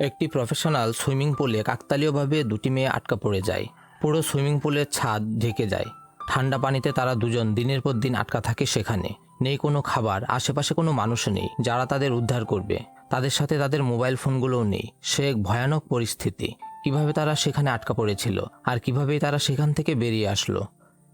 একটি professional swimming পুলে কাকতালীয়ভাবে দুটি মেয়ে আটকা পড়ে যায়। পুরো সুইমিং পুলের ছাদ ঢেকে যায়। ঠান্ডা পানিতে তারা দুজন দিনের পর দিন আটকা থাকে সেখানে। নেই কোনো খাবার, আশেপাশে কোনো মানুষ নেই, যারা তাদের উদ্ধার করবে। তাদের সাথে তাদের মোবাইল ফোনগুলোও নেই। সে এক ভয়ানক পরিস্থিতি। কীভাবে তারা সেখানে আটকা পড়েছিল? আর কীভাবে তারা সেখান থেকে বেরিয়ে আসলো?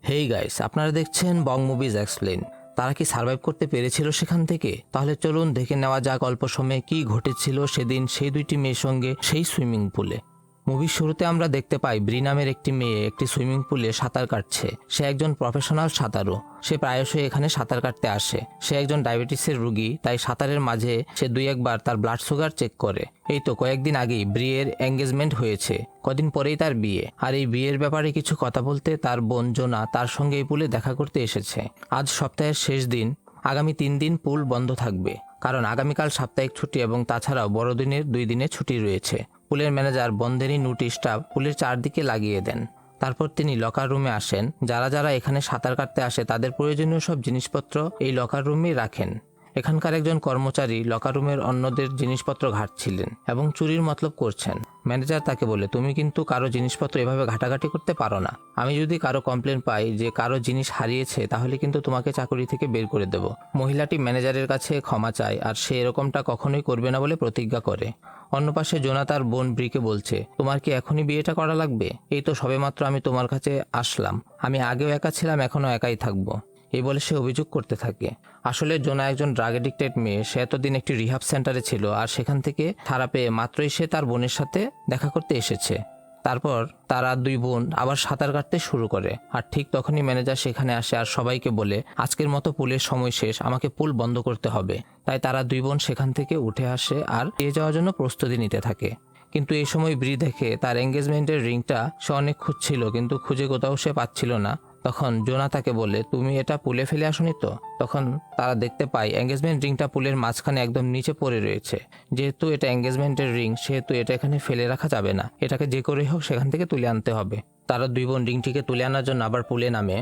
হেই গাইস আপনারা দেখছেন বং মুভিজ এক্সপ্লেন তারা কি সার্ভাইভ করতে পেরেছিল সেখান থেকে? তাহলে চলুন দেখে নেওয়া যাক অল্প সময়ে কি ঘটেছিল সেদিন সেই দুইটি মেয়ের সঙ্গে সেই সুইমিং পুলে মুভির শুরুতে আমরা দেখতে পাই ব্রি নামের একটি মেয়ে একটি সুইমিং পুলে সাঁতার কাটছে। সে একজন প্রফেশনাল সাঁতারু। সে প্রায়শই এখানে সাঁতার কাটতে আসে। সে একজন ডায়াবেটিসের রুগী, তাই সাঁতারের মাঝে সে দুই একবার তার ব্লাড সুগার চেক করে। এই তো কয়েকদিন আগেই ব্রিয়ের এঙ্গেজমেন্ট হয়েছে। কদিন পরেই তার বিয়ে। আর এই বিয়ের ব্যাপারে কিছু কথা বলতে তার বোন জোনা তার সঙ্গে এই পুলে দেখা করতে এসেছে। আজ সপ্তাহের শেষ দিন। আগামী তিন দিন পুল বন্ধ থাকবে। কারণ আগামীকাল সাপ্তাহিক ছুটি এবং তাছাড়াও বড়দিনের দুই দিনের ছুটি রয়েছে। পুলের ম্যানেজার বন্ধেরই নোটিশটা পুলের চারদিকে লাগিয়ে দেন। তারপর তিনি লকার রুমে আসেন। যারা যারা এখানে সাঁতার কাটতে আসে তাদের প্রয়োজনীয় সব জিনিসপত্র এই লকার রুমেই রাখেন। এখানকার একজন কর্মচারী লকার রুমের অন্যদের জিনিসপত্র ঘাটছিলেন এবং চুরির মতলব করছেন। ম্যানেজার তাকে বলে, তুমি কিন্তু কারও জিনিসপত্র এভাবে ঘাটাঘাটি করতে পারো না। আমি যদি কারও কমপ্লেন পাই যে কারও জিনিস হারিয়েছে, তাহলে কিন্তু তোমাকে চাকরি থেকে বের করে দেব। মহিলাটি ম্যানেজারের কাছে ক্ষমা চায় আর সে এরকমটা কখনোই করবে না বলে প্রতিজ্ঞা করে। অন্য পাশে জোনা তার বোন ব্রিকে বলছে, তোমার কি এখনই বিয়েটা করা লাগবে? এই তো সবেমাত্র আমি তোমার কাছে আসলাম। আমি আগেও একা ছিলাম, এখনও একাই থাকব। এই বলে সে অভিযোগ করতে থাকে। আসলে জোনা একজন ড্রাগ এডিক্টেড মেয়ে। সে এতদিন একটি রিহাব সেন্টারে ছিল আর সেখান থেকে ছাড়া পেয়ে মাত্রই সে তার বোনের সাথে দেখা করতে এসেছে। তারপর তারা দুই বোন আবার সাঁতার কাটতে শুরু করে। আর ঠিক তখনই ম্যানেজার সেখানে আসে আর সবাইকে বলে, আজকের মতো পুলের সময় শেষ, আমাকে পুল বন্ধ করতে হবে। তাই তারা দুই বোন সেখান থেকে উঠে আসে আর এ যাওয়ার জন্য প্রস্তুতি নিতে থাকে। কিন্তু এই সময় ব্রি দেখে তার এঙ্গেজমেন্টের রিংটা সে অনেক খুঁজছিল, কিন্তু খুঁজে কোথাও সে পাচ্ছিল না। তখন জোনা তাকে বলে, তুমি এটা পুলে ফেলে আসনি তো? তখন তারা দেখতে পায় এঙ্গেজমেন্ট রিংটা পুলের মাঝখানে একদম নিচে পড়ে রয়েছে। যেহেতু এটা এঙ্গেজমেন্টের রিং সেহেতু এটা এখানে ফেলে রাখা যাবে না। এটাকে যে করেই হোক সেখান থেকে তুলে আনতে হবে। তারা দুই বোন রিংটিকে তুলে আনার জন্য আবার পুলে নামে।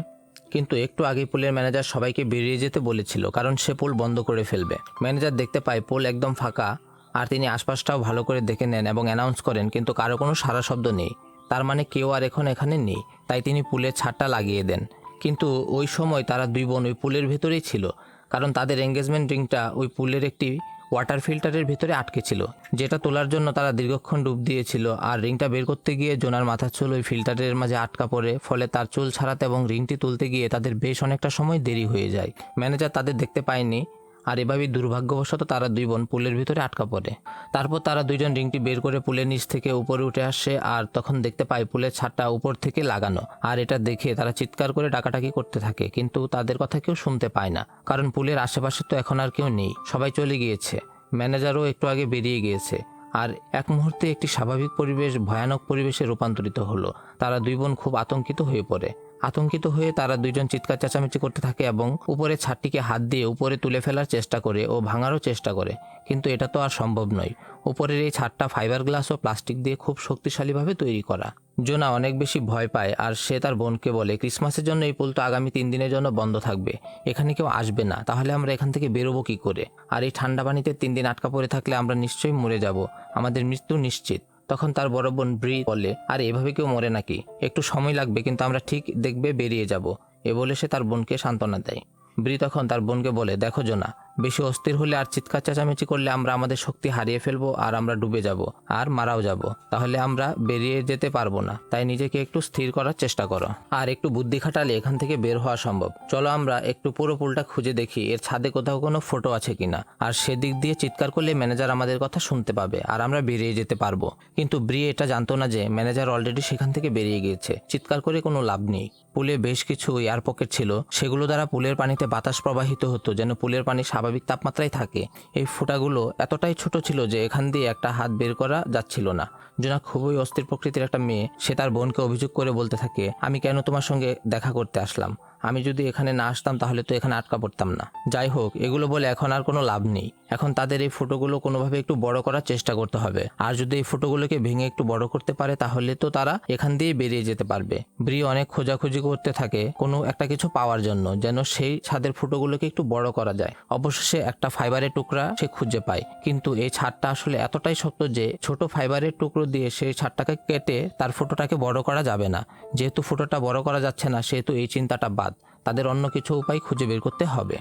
কিন্তু একটু আগে পুলের ম্যানেজার সবাইকে বেরিয়ে যেতে বলেছিল, কারণ সে পুল বন্ধ করে ফেলবে। ম্যানেজার দেখতে পায়, পুল একদম ফাঁকা, আর তিনি আশপাশটাও ভালো করে দেখে নেন এবং অ্যানাউন্স করেন, কিন্তু কারও কোনো সারা শব্দ নেই। তার মানে কেউ আর এখন এখানে নেই, তাই তিনি পুলের ছাদটা লাগিয়ে দেন। কিন্তু ওই সময় তারা দুই বোন ওই পুলের ভেতরেই ছিল, কারণ তাদের এঙ্গেজমেন্ট রিংটা ওই পুলের একটি ওয়াটার ফিল্টারের ভিতরে আটকে ছিল, যেটা তোলার জন্য তারা দীর্ঘক্ষণ ডুব দিয়েছিল আর রিংটা বের করতে গিয়ে জোনার মাথার চুল ওই ফিল্টারের মাঝে আটকা পড়ে, ফলে তার চুল ছাড়াতে এবং রিংটি তুলতে গিয়ে তাদের বেশ অনেকটা সময় দেরি হয়ে যায়। ম্যানেজার তাদের দেখতে পায়নি আর এভাবেই দুর্ভাগ্যবশত তারা দুই বোন পুলের ভিতরে আটকা পড়ে। তারপর তারা দুইজন রিংটি বের করে পুলের নিচ থেকে উপরে উঠে আসে আর তখন দেখতে পায় পুলের ছাদটা উপর থেকে লাগানো। আর এটা দেখে তারা চিৎকার করে ডাকাটাকি করতে থাকে, কিন্তু তাদের কথা কেউ শুনতে পায় না। কারণ পুলের আশেপাশে তো এখন আর কেউ নেই, সবাই চলে গিয়েছে। ম্যানেজারও একটু আগে বেরিয়ে গিয়েছে। আর এক মুহূর্তে একটি স্বাভাবিক পরিবেশ, ভয়ানক পরিবেশে রূপান্তরিত হলো। তারা দুই বোন খুব আতঙ্কিত হয়ে পড়ে। আতঙ্কিত হয়ে তারা দুইজন চিৎকার চেঁচামেচি করতে থাকে এবং উপরে ছাদটিকে হাত দিয়ে উপরে তুলে ফেলার চেষ্টা করে ও ভাঙারও চেষ্টা করে। কিন্তু এটা তো আর সম্ভব নয়। উপরের এই ছাদটা ফাইবার গ্লাস ও প্লাস্টিক দিয়ে খুব শক্তিশালীভাবে তৈরি করা। জোনা অনেক বেশি ভয় পায় আর সে তার বোনকে বলে, ক্রিসমাসের জন্য এই পুলটা আগামী তিন দিনের জন্য বন্ধ থাকবে। এখানে কেউ আসবে না। তাহলে আমরা এখান থেকে বেরোবো কি করে? আর এই ঠান্ডা পানিতে তিন দিন আটকা পড়ে থাকলে আমরা নিশ্চয়ই মরে যাব। আমাদের মৃত্যু নিশ্চিত। তখন তার বড় বোন ব্রি বলে, আর, এভাবে কেউ মরে নাকি? একটু সময় লাগবে, কিন্তু আমরা ঠিক দেখবে বেরিয়ে যাব। এ বলে সে তার বোনকে সান্ত্বনা দেয়। ব্রি তখন তার বোনকে বলে, দেখো জোনা বেশি অস্থির হলে আর চিৎকার চেঁচামেচি করলে আমরা আমাদের শক্তি হারিয়ে ফেলব আর আমরা ডুবে যাব আর মারাও যাব। তাহলে আমরা বেরিয়ে যেতে পারব না। তাই নিজেকে একটু স্থির করার চেষ্টা করো। আর একটু বুদ্ধি খাটালে এখান থেকে বের হওয়া সম্ভব। চলো আমরা একটু পুরো পুলটা খুঁজে দেখি, এর ছাদে কোথাও কোনো ফটো আছে কিনা। আর সেদিক দিয়ে চিৎকার করলে ম্যানেজার আমাদের কথা শুনতে পাবে আর আমরা বেরিয়ে যেতে পারব। কিন্তু ব্রি এটা জানতো না যে ম্যানেজার অলরেডি সেখান থেকে বেরিয়ে গিয়েছে। চিৎকার করে কোনো লাভ নেই। পুলে বেশ কিছু এয়ার পকেট ছিল। সেগুলো দ্বারা পুলের পানিতে বাতাস প্রবাহিত হতো, যেন পুলের পানি স্বাভাবিক তাপমাত্রায় থাকে। এই ফোঁটাগুলো এতটাই ছোট ছিল যে এখান দিয়ে একটা হাত বের করা যাচ্ছিল না। জোনা খুবই অস্থির প্রকৃতির একটা মেয়ে, সে তার বোনকে অভিযোগ করে বলতে থাকে, আমি কেন তোমার সঙ্গে দেখা করতে আসলাম? আমি যদি এখানে না আসতাম তাহলে তো এখানে আটকা পড়তাম না। যাই হোক, এগুলো বলে এখন আর কোনো লাভ নেই। এখন তাদের এই ফটোগুলো কোনোভাবে একটু বড় করার চেষ্টা করতে হবে। আর যদি এই ফটোগুলোকে ভেঙে একটু বড় করতে পারে, তাহলে তো তারা এখান দিয়ে বেরিয়ে যেতে পারবে। ব্রি অনেক খোঁজাখুঁজি করতে থাকে কোনো একটা কিছু পাওয়ার জন্য, যেন সেই ছাদের ফুটোগুলোকে একটু বড় করা যায়। অবশেষে একটা ফাইবারের টুকরা সে খুঁজে পায়। কিন্তু এই ছাদটা আসলে এতটাই শক্ত যে ছোট ফাইবারের টুকরো দিয়ে সেই ছাদটাকে কেটে তার ফুটোটাকে বড় করা যাবে না। যেহেতু ফুটোটা বড় করা যাচ্ছে না, সেহেতু এই চিন্তাটা বাদ। তাদের অন্য কিছু উপায় খুঁজে বের করতে হবে।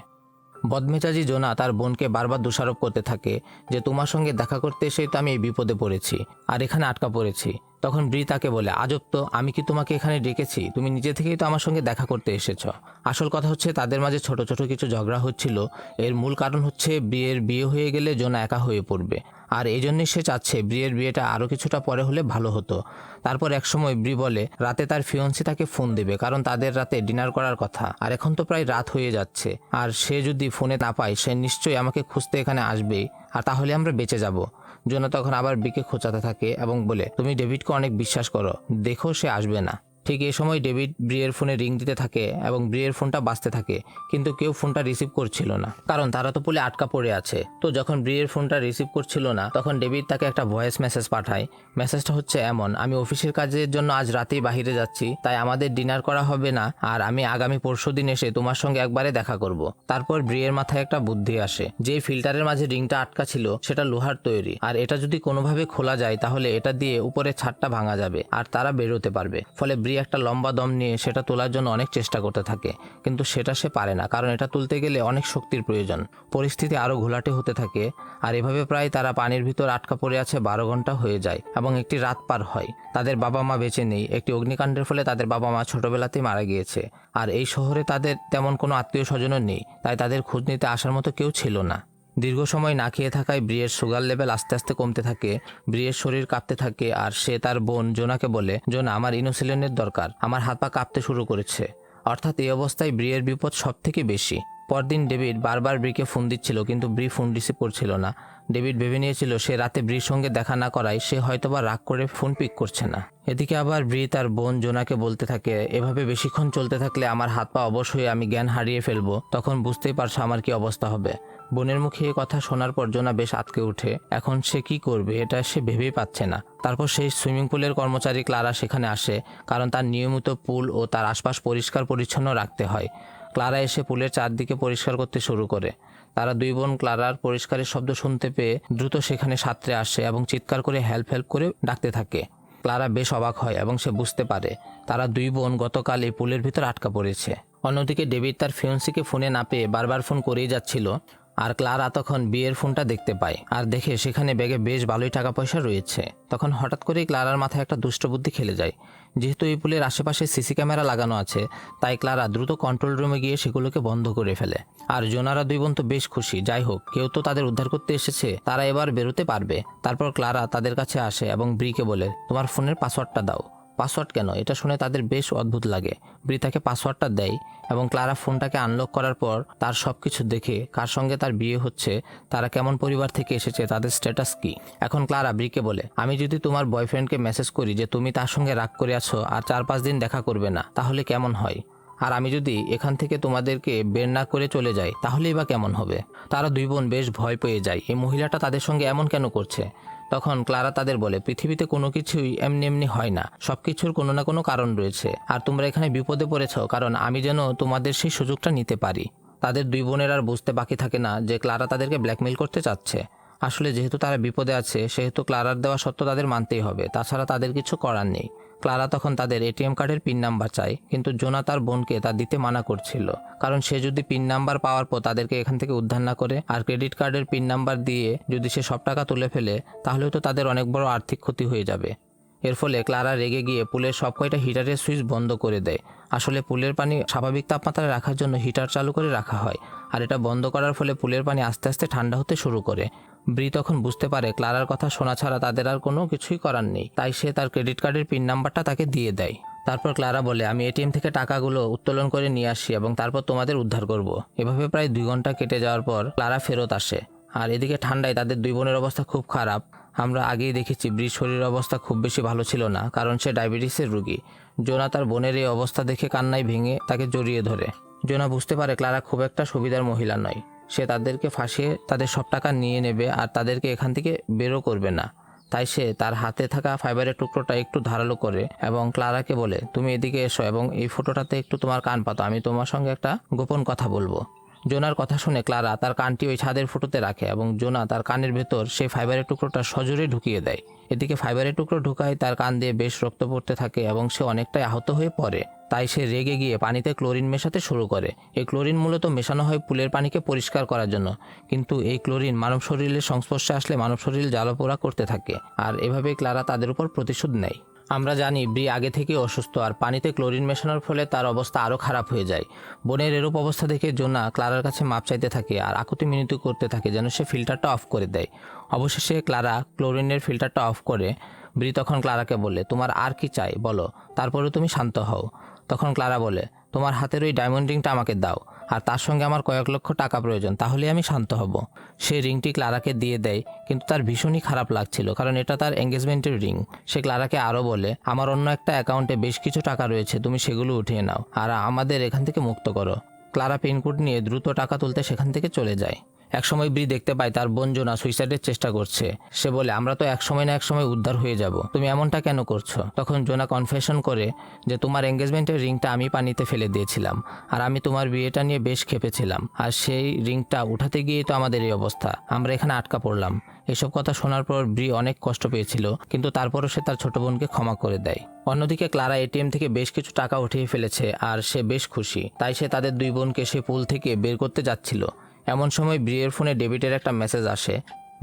বদমেজাজি জোনা তার বোনকে বারবার দোষারোপ করতে থাকে যে তোমার সঙ্গে দেখা করতে এসেই তো আমি এই বিপদে পড়েছি, আর এখানে আটকা পড়েছি। তখন ব্রি তাকে বলে, আজব তো, আমি কি তোমাকে এখানে ডেকেছি? তুমি নিজে থেকেই তো আমার সঙ্গে দেখা করতে এসেছ। আসল কথা হচ্ছে, তাদের মাঝে ছোট ছোট কিছু ঝগড়া হচ্ছিল। এর মূল কারণ হচ্ছে, বিয়ের বিয়ে হয়ে গেলে জোনা একা হয়ে পড়বে। আর এই জন্যই সে চাচ্ছে, ব্রিয়ের বিয়েটা আরও কিছুটা পরে হলে ভালো হতো। তারপর একসময় ব্রি বলে, রাতে তার ফিয়ন্সি তাকে ফোন দেবে, কারণ তাদের রাতে ডিনার করার কথা। আর এখন তো প্রায় রাত হয়ে যাচ্ছে। আর সে যদি ফোনে না পায়, সে নিশ্চয়ই আমাকে খুঁজতে এখানে আসবেই। আর তাহলে আমরা বেঁচে যাব। জোনা তখন আবার বিকে খোঁচাতে থাকে এবং বলে, তুমি ডেভিডকে অনেক বিশ্বাস করো। দেখো, সে আসবে না। ঠিক এই সময় ডেভিড ব্রিয়ের ফোনে রিং দিতে থাকে এবং ব্রিয়ের ফোনটা বাঁচতে থাকে, কিন্তু কেউ ফোনটা রিসিভ করছিল না। কারণ তারা তো পুলে আটকা পড়ে আছে। তো যখন ব্রিয়ের ফোনটা রিসিভ করছিল না, তখন ডেভিড তাকে একটা ভয়েস মেসেজ পাঠায়। মেসেজটা হচ্ছে এমন, আমি অফিসের কাজের জন্য আজ রাতেই বাহিরে যাচ্ছি, তাই আমাদের ডিনার করা হবে না, আর আমি আগামী পরশু দিন এসে তোমার সঙ্গে একবারে দেখা করব। তারপর ব্রিয়ের মাথায় একটা বুদ্ধি আসে যে ফিল্টারের মাঝে রিংটা আটকা ছিল, সেটা লোহার তৈরি। আর এটা যদি কোনোভাবে খোলা যায়, তাহলে এটা দিয়ে উপরে ছাদটা ভাঙা যাবে, আর তারা বেরোতে পারবে। ফলে ব্রি একটা লম্বা দম নিয়ে সেটা তোলার জন্য অনেক চেষ্টা করতে থাকে, কিন্তু সেটা সে পারে না। কারণ এটা তুলতে গেলে অনেক শক্তির প্রয়োজন। পরিস্থিতি আরও ঘোলাটে হতে থাকে, আর এভাবে প্রায় তারা পানির ভিতর আটকা পড়ে আছে বারো ঘণ্টা হয়ে যায় এবং একটি রাত পার হয়। তাদের বাবা মা বেঁচে নেই। একটি অগ্নিকাণ্ডের ফলে তাদের বাবা মা ছোটবেলাতেই মারা গিয়েছে। আর এই শহরে তাদের তেমন কোনো আত্মীয় স্বজনও নেই, তাই তাদের খোঁজ নিতে আসার মতো কেউ ছিল না। দীর্ঘ সময় না খেয়ে থাকায় ব্রিয়ের সুগার লেভেল আস্তে আস্তে কমতে থাকে, ব্রিয়ের শরীর কাঁপতে থাকে আর সে তার বোন জোনাকে বলে, জোনা, আমার ইনোসিলিনের দরকার, আমার হাত পা কাঁপতে শুরু করেছে। অর্থাৎ এই অবস্থায় ব্রিয়ের বিপদ সব থেকে বেশি। পরদিন ডেভিড বারবার ব্রিকে ফোন দিচ্ছিল, কিন্তু ব্রি ফোন রিসিভ করছিল না। ডেভিড ভেবে নিয়েছিল, সে রাতে ব্রির সঙ্গে দেখা না করায় সে হয়তোবা রাগ করে ফোন পিক করছে না। এদিকে আবার ব্রি তার বোন জোনাকে বলতে থাকে, এভাবে বেশিক্ষণ চলতে থাকলে আমার হাত পা অবশ্যই আমি জ্ঞান হারিয়ে ফেলব। তখন বুঝতেই পারছ আমার কি অবস্থা হবে। বোনের মুখে এ কথা শোনার পর জোনা বেশ আটকে ওঠে এখন সে কি করবে এটা সে ভেবেই পাচ্ছে না। তারপর সেই সুইমিং পুলের কর্মচারী ক্লারা সেখানে আসে, কারণ তার নিয়মিত পুল ও তার আশপাশ পরিষ্কার পরিচ্ছন্ন রাখতে হয়। ক্লারা এসে পুলের চারদিকে পরিষ্কার করতে শুরু করে। তারা দুই বোন ক্লারার পরিষ্কারের শব্দ শুনতে পেয়ে দ্রুত সেখানে সাঁতরে আসে এবং চিৎকার করে হেল্প হেল্প করে ডাকতে থাকে। ক্লারা বেশ অবাক হয় এবং সে বুঝতে পারে, তারা দুই বোন গতকাল এই পুলের ভিতর আটকা পড়েছে। অন্যদিকে ডেভিড তার ফিউন্সিকে ফোনে না পেয়ে বারবার ফোন করেই যাচ্ছিল। আর ক্লারা তখন বিয়ের ফোনটা দেখতে পায় আর দেখে সেখানে ব্যাগে বেশ ভালোই টাকা পয়সা রয়েছে। তখন হঠাৎ করেই ক্লারার মাথায় একটা দুষ্ট বুদ্ধি খেলে যায়। যেহেতু এই পুলের আশেপাশে সিসি ক্যামেরা লাগানো আছে, তাই ক্লারা দ্রুত কন্ট্রোল রুমে গিয়ে সেগুলোকে বন্ধ করে ফেলে। আর জোনারা দুই বোন তো বেশ খুশি। যাই হোক, কেউ তো তাদের উদ্ধার করতে এসেছে, তারা এবার বেরোতে পারবে। তারপর ক্লারা তাদের কাছে আসে এবং ব্রিকে বলে, তোমার ফোনের পাসওয়ার্ডটা দাও। পাসওয়ার্ড কেন? এটা শুনে তাদের বেশ অদ্ভুত লাগে। ব্রি তাকে পাসওয়ার্ডটা দেয় এবং ক্লারা ফোনটাকে আনলক করার পর তার সব কিছু দেখে কার সঙ্গে তার বিয়ে হচ্ছে, তারা কেমন পরিবার থেকে এসেছে, তাদের স্ট্যাটাস কি? এখন ক্লারা ব্রিকে বলে, আমি যদি তোমার বয়ফ্রেন্ডকে মেসেজ করি যে তুমি তার সঙ্গে রাগ করে আছো আর চার পাঁচ দিন দেখা করবে না, তাহলে কেমন হয়? আর আমি যদি এখান থেকে তোমাদেরকে বের না করে চলে যাই, তাহলেই বা কেমন হবে? তারা দুই বোন বেশ ভয় পেয়ে যায়। এই মহিলাটা তাদের সঙ্গে এমন কেন করছে? তখন ক্লারা তাদের বলে, পৃথিবীতে কোনো কিছুই এমনি এমনি হয় না। সব কিছুর কোনো না কোনো কারণ রয়েছে। আর তোমরা এখানে বিপদে পড়েছ, কারণ আমি যেন তোমাদের সেই সুযোগটা নিতে পারি। তাদের দুই বোনের আর বুঝতে বাকি থাকে না যে ক্লারা তাদেরকে ব্ল্যাকমেল করতে চাচ্ছে। আসলে যেহেতু তারা বিপদে আছে, সেহেতু ক্লারার দেওয়া সত্য তাদের মানতেই হবে। তাছাড়া তাদের কিছু করার নেই। ক্লারা তখন তাদের এটিএম কার্ডের পিন নাম্বার চায়, কিন্তু জোনা তার বোনকে তা দিতে মানা করছিল। কারণ সে যদি পিন নাম্বার পাওয়ার পর তাদেরকে এখান থেকে উদ্ধার না করে আর ক্রেডিট কার্ডের পিন নাম্বার দিয়ে যদি সে সব টাকা তুলে ফেলে তাহলে তো তাদের অনেক বড় আর্থিক ক্ষতি হয়ে যাবে। এর ফলে ক্লারা রেগে গিয়ে পুলের সব কয়টা হিটারের সুইচ বন্ধ করে দেয়। আসলে পুলের পানি স্বাভাবিক তাপমাত্রায় রাখার জন্য হিটার চালু করে রাখা হয়, আর এটা বন্ধ করার ফলে পুলের পানি আস্তে আস্তে ঠান্ডা হতে শুরু করে। ব্রি তখন বুঝতে পারে ক্লারার কথা শোনা ছাড়া তাদের আর কোনো কিছুই করার নেই। তাই সে তার ক্রেডিট কার্ডের পিন নাম্বারটা তাকে দিয়ে দেয়। তারপর ক্লারা বলে, আমি এটিএম থেকে টাকাগুলো উত্তোলন করে নিয়ে আসি এবং তারপর তোমাদের উদ্ধার করব। এভাবে প্রায় দুই ঘণ্টা কেটে যাওয়ার পর ক্লারা ফেরত আসে। আর এদিকে ঠান্ডায় তাদের দুই বোনের অবস্থা খুব খারাপ। আমরা আগেই দেখেছি ব্রির শরীরের অবস্থা খুব বেশি ভালো ছিল না, কারণ সে ডায়াবেটিসের রুগী। জোনা তার বোনের এই অবস্থা দেখে কান্নায় ভেঙে তাকে জড়িয়ে ধরে। জোনা বুঝতে পারে ক্লারা খুব একটা সুবিধার মহিলা নয়। সে তাদেরকে ফাঁসিয়ে তাদের সব টাকা নিয়ে নেবে আর তাদেরকে এখান থেকে বেরো করবে না। তাই সে তার হাতে থাকা ফাইবারের টুকরোটা একটু ধারালো করে এবং ক্লারাকে বলে, তুমি এদিকে এসো এবং এই ফটোটাতে একটু তোমার কান পাতো, আমি তোমার সঙ্গে একটা গোপন কথা বলব। জোনার কথা শুনে ক্লারা তার কানটি ওই ছাদের ফুটোতে রাখে এবং জোনা তার কানের ভেতর সেই ফাইবারের টুকরোটা সজোরে ঢুকিয়ে দেয়। এদিকে ফাইবারের টুকরো ঢুকায় তার কান দিয়ে বেশ রক্ত পড়তে থাকে এবং সে অনেকটাই আহত হয়ে পড়ে। তাই সে রেগে গিয়ে পানিতে ক্লোরিন মেশাতে শুরু করে। এই ক্লোরিন মূলত মেশানো হয় পুলের পানিকে পরিষ্কার করার জন্য। কিন্তু এই ক্লোরিন মানব শরীরের সংস্পর্শে আসলে মানব শরীর জ্বালাপোড়া করতে থাকে। আর এভাবে ক্লারা তাদের উপর প্রতিশোধ নেয়। আমরা জানি ব্রি আগে থেকেই অসুস্থ আর পানিতে ক্লোরিন মেশানোর ফলে তার অবস্থা আরও খারাপ হয়ে যায়। বোনের এরূপ অবস্থা দেখে জোনা ক্লারার কাছে মাপ চাইতে থাকে আর আকুতি মিনতি করতে থাকে যেন সে ফিল্টারটা অফ করে দেয়। অবশেষে ক্লারা ক্লোরিনের ফিল্টারটা অফ করে, ব্রি তখন ক্লারাকে বলে, তোমার আর কি চাই? বলো। তারপরে তুমি শান্ত হও। তখন ক্লারা বলে, তোমার হাতের ওই ডায়মন্ড রিংটা আমাকে দাও। আর তার সঙ্গে আমার কয়েক লক্ষ টাকা প্রয়োজন তাহলে আমি শান্ত হব। সে রিংটি ক্লারাকে দিয়ে দেয়, কিন্তু তার ভীষণই খারাপ লাগছিল, কারণ এটা তার এঙ্গেজমেন্টের রিং। সে ক্লারাকে আরও বলে, আমার অন্য একটা অ্যাকাউন্টে বেশ কিছু টাকা রয়েছে, তুমি সেগুলো উঠিয়ে নাও, আর আমাদের এখান থেকে মুক্ত করো। ক্লারা পিনকোড নিয়ে দ্রুত টাকা তুলতে সেখান থেকে চলে যায়। একসময় ব্রি দেখতে পায় তার বোন জোনা সুইসাইডের চেষ্টা করছে। সে বলে, আমরা তো এক সময় না এক সময় উদ্ধার হয়ে যাব। তুমি এমনটা কেন করছ? তখন জোনা কনফেশন করে যে, তোমার এঙ্গেজমেন্টের রিংটা আমি পানিতে ফেলে দিয়েছিলাম আর আমি তোমার বিয়েটা নিয়ে বেশ খেপেছিলাম। আর সেই রিংটা উঠাতে গিয়ে তো আমাদের এই অবস্থা। আমরা এখানে আটকা পড়লাম। এসব কথা শোনার পর ব্রি অনেক কষ্ট পেয়েছিল, কিন্তু তারপরও সে তার ছোট বোনকে ক্ষমা করে দেয়। অন্যদিকে ক্লারা এটিএম থেকে বেশ কিছু টাকা উঠিয়ে ফেলেছে আর সে বেশ খুশি। তাই সে তাদের দুই বোনকে সে পুল থেকে বের করতে যাচ্ছিল। এমন সময় ব্রিয়ের ফোনে ডেবিটের একটা মেসেজ আসে।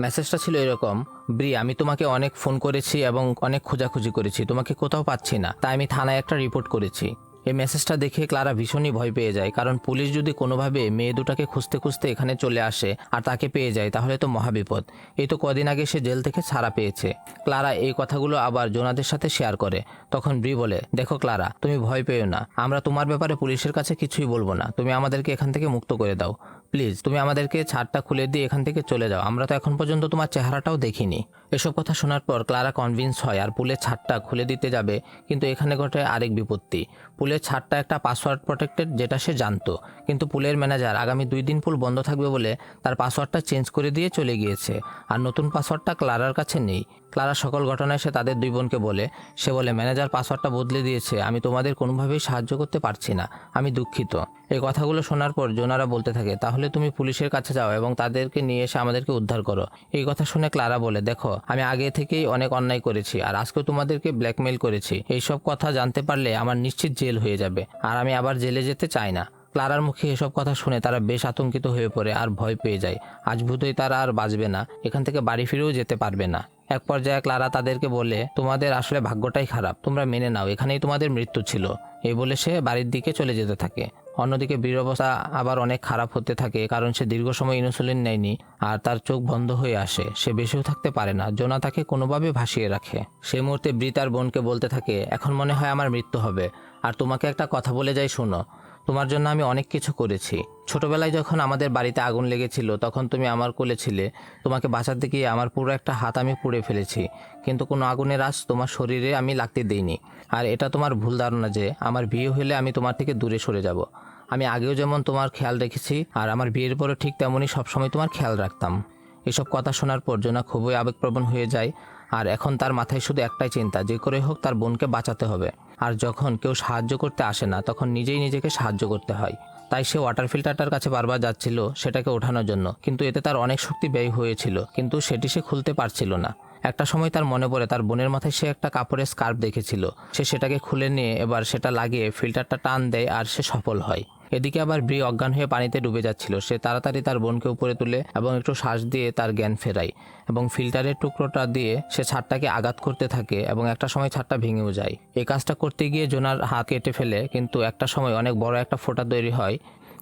মেসেজটা ছিল এরকম, ব্রি, আমি তোমাকে অনেক ফোন করেছি এবং অনেক খোঁজাখুঁজি করেছি, তোমাকে কোথাও পাচ্ছি না। তাই আমি থানায় একটা রিপোর্ট করেছি। এই মেসেজটা দেখে ক্লারা ভীষণই ভয় পেয়ে যায়, কারণ পুলিশ যদি কোনোভাবে মেয়ে দুটাকে খুঁজতে খুঁজতে এখানে চলে আসে আর তাকে পেয়ে যায়, তাহলে তো মহাবিপদ। এই তো কদিন আগে সে জেল থেকে ছাড়া পেয়েছে। ক্লারা এই কথাগুলো আবার জোনাদের সাথে শেয়ার করে। তখন ব্রি বলে, দেখো ক্লারা, তুমি ভয় পেও না। আমরা তোমার ব্যাপারে পুলিশের কাছে কিছুই বলব না। তুমি আমাদেরকে এখান থেকে মুক্ত করে দাও। প্লিজ তুমি আমাদেরকে ছাদটা খুলে দিয়ে এখান থেকে চলে যাও। আমরা তো এখন পর্যন্ত তোমার চেহারাটাও দেখিনি। এসব কথা শোনার পর ক্লারা কনভিন্স হয় আর পুলের ছাদটা খুলে দিতে যাবে, কিন্তু এখানে ঘটে আরেক বিপত্তি। পুলের ছাদটা একটা পাসওয়ার্ড প্রোটেক্টেড যেটা সে জানতো, কিন্তু পুলের ম্যানেজার আগামী দুই দিন পুল বন্ধ থাকবে বলে তার পাসওয়ার্ডটা চেঞ্জ করে দিয়ে চলে গিয়েছে, আর নতুন পাসওয়ার্ডটা ক্লারার কাছে নেই। ক্লারা সকল ঘটনায় সে তাদের দুই বোনকে বলে, সে বলে, ম্যানেজার পাসওয়ার্ডটা বদলে দিয়েছে, আমি তোমাদের কোনোভাবেই সাহায্য করতে পারছি না, আমি দুঃখিত। এই কথাগুলো শোনার পর জোনারা বলতে থাকে, তাহলে তুমি পুলিশের কাছে যাও এবং তাদেরকে নিয়ে এসে আমাদেরকে উদ্ধার করো। এই কথা শুনে ক্লারা বলে, দেখো আমি আগে থেকেই অনেক অন্যায় করেছি আর আজকেও তোমাদেরকে ব্ল্যাকমেইল করেছি। এইসব কথা জানতে পারলে আমার নিশ্চিত জেল হয়ে যাবে। আর আমি আবার জেলে যেতে চাই না। ক্লারার মুখে এসব কথা শুনে তারা বেশ আতঙ্কিত হয়ে পড়ে আর ভয় পেয়ে যায়। আজ ভূতই তারা আর বাঁচবে না। এখান থেকে বাড়ি ফিরেও যেতে পারবে না। এক পর্যায়ে ক্লারা তাদেরকে বলে, তোমাদের আসলে ভাগ্যটাই খারাপ। তোমরা মেনে নাও। এখানেই তোমাদের মৃত্যু ছিল। এই বলে সে বাড়ির দিকে চলে যেতে থাকে। অন্যদিকে বীর অবস্থা আবার অনেক খারাপ হতে থাকে, কারণ সে দীর্ঘ সময় ইনসুলিন নেয়নি আর তার চোখ বন্ধ হয়ে আসে। সে বেশিও থাকতে পারে না। জোনা তাকে কোনোভাবে ভাসিয়ে রাখে। সে মুহূর্তে বৃতার তার বোনকে বলতে থাকে, এখন মনে হয় আমার মৃত্যু হবে। আর তোমাকে একটা কথা বলে যাই, শোনো। তোমার জন্য আমি অনেক কিছু করেছি। ছোটবেলায় যখন আমাদের বাড়িতে আগুন লেগেছিল, তখন তুমি আমার কোলে ছিলে। তোমাকে বাঁচাতে গিয়ে আমার পুরো একটা হাত আমি পুড়ে ফেলেছি। কিন্তু কোনো আগুনের আশ তোমার শরীরে আমি লাগতে দিইনি। আর এটা তোমার ভুল ধারণা যে, আমার বিয়ে হলে আমি তোমার থেকে দূরে সরে যাব। আমি আগেও যেমন তোমার খেয়াল রেখেছি, আর আমার বিয়ের পরে ঠিক তেমনই সবসময় তোমার খেয়াল রাখতাম। এসব কথা শোনার পর জোনা খুবই আবেগপ্রবণ হয়ে যায়। আর এখন তার মাথায় শুধু একটাই চিন্তা, যে করে হোক তার বোনকে বাঁচাতে হবে। আর যখন কেউ সাহায্য করতে আসে না, তখন নিজেই নিজেকে সাহায্য করতে হয়। তাই সে ওয়াটার ফিল্টারটার কাছে বারবার যাচ্ছিল সেটাকে ওঠানোর জন্য। কিন্তু এতে তার অনেক শক্তি ব্যয় হয়েছিল, কিন্তু সেটি সে খুলতে পারছিল না। একটা সময় তার মনে পড়ে, তার বোনের মাথায় সে একটা কাপড়ের স্কার্ফ দেখেছিল। সে সেটাকে খুলে নিয়ে এবার সেটা লাগিয়ে ফিল্টারটা টান দেয় আর সে সফল হয়। এদিকে আবার ব্রি অজ্ঞান হয়ে পানিতে ডুবে যাচ্ছিল। সে তাড়াতাড়ি তার বোনকে উপরে তুলে এবং একটু শ্বাস দিয়ে তার জ্ঞান ফেরায় এবং ফিল্টারের টুকরোটা দিয়ে সে ছাদটাকে আঘাত করতে থাকে এবং একটা সময় ছাদটা ভেঙেও যায়। এই কাজটা করতে গিয়ে জোনার হাত কেটে ফেলে, কিন্তু একটা সময় অনেক বড় একটা ফোঁটা তৈরি হয়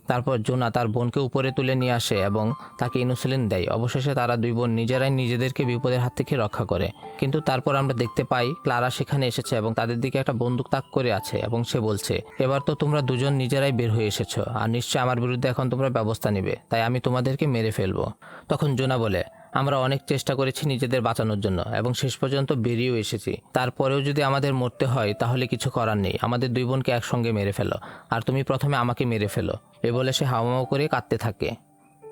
তারপর জোনা তার বোনকে উপরে তুলে নিয়ে আসে এবং তাকে ইনসুলিন দেয়। অবশেষে তারা দুই বোন নিজেরাই নিজেদেরকে বিপদের হাত থেকে রক্ষা করে। কিন্তু তারপর আমরা দেখতে পাই, ক্লারা সেখানে এসেছে এবং তাদের দিকে একটা বন্দুক তাক করে আছে এবং সে বলছে, এবার তো তোমরা দুজন নিজেরাই বের হয়ে এসেছ। আর নিশ্চয় আমার বিরুদ্ধে এখন তোমরা ব্যবস্থা নিবে। তাই আমি তোমাদেরকে মেরে ফেলব। তখন জোনা বলে আমরা অনেক চেষ্টা করেছি নিজেদের বাঁচানোর জন্য, এবং শেষ পর্যন্ত বেরিয়েও এসেছি। তারপরেও যদি আমাদের মরতে হয়, তাহলে কিছু করার নেই। আমাদের দুই বোনকে একসঙ্গে মেরে ফেলো, আর তুমি প্রথমে আমাকে মেরে ফেলো। এ বলে সে হাওয়াও করে কাঁদতে থাকে।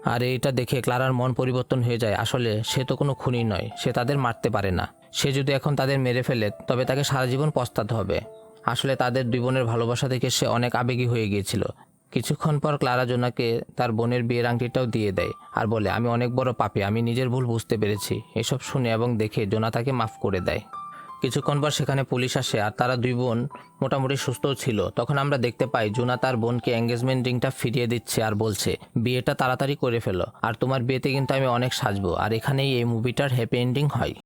আর এইটা দেখে ক্লারার মন পরিবর্তন হয়ে যায়। আসলে সে তো কোনো খুনি নয়, সে তাদের মারতে পারে না। সে যদি এখন তাদের মেরে ফেলে, তবে তাকে সারা জীবন পস্তাতে হবে। আসলে তাদের দুই বোনের ভালোবাসা থেকে সে অনেক আবেগী হয়ে গিয়েছিল। কিছুক্ষণ পর ক্লারা জোনাকে তার বোনের বিয়ের আংটিটাও দিয়ে দেয় আর বলে, আমি অনেক বড় পাপি, আমি নিজের ভুল বুঝতে পেরেছি। এসব শুনে এবং দেখে জোনা তাকে মাফ করে দেয়। কিছুক্ষণ পর সেখানে পুলিশ আসে আর তারা দুই বোন মোটামুটি সুস্থও ছিল। তখন আমরা দেখতে পাই জোনা তার বোনকে এঙ্গেজমেন্ট রিংটা ফিরিয়ে দিচ্ছে আর বলছে, বিয়েটা তাড়াতাড়ি করে ফেলো। আর তোমার বিয়েতে কিন্তু আমি অনেক সাজবো। আর এখানেই এই মুভিটার হ্যাপি এন্ডিং হয়।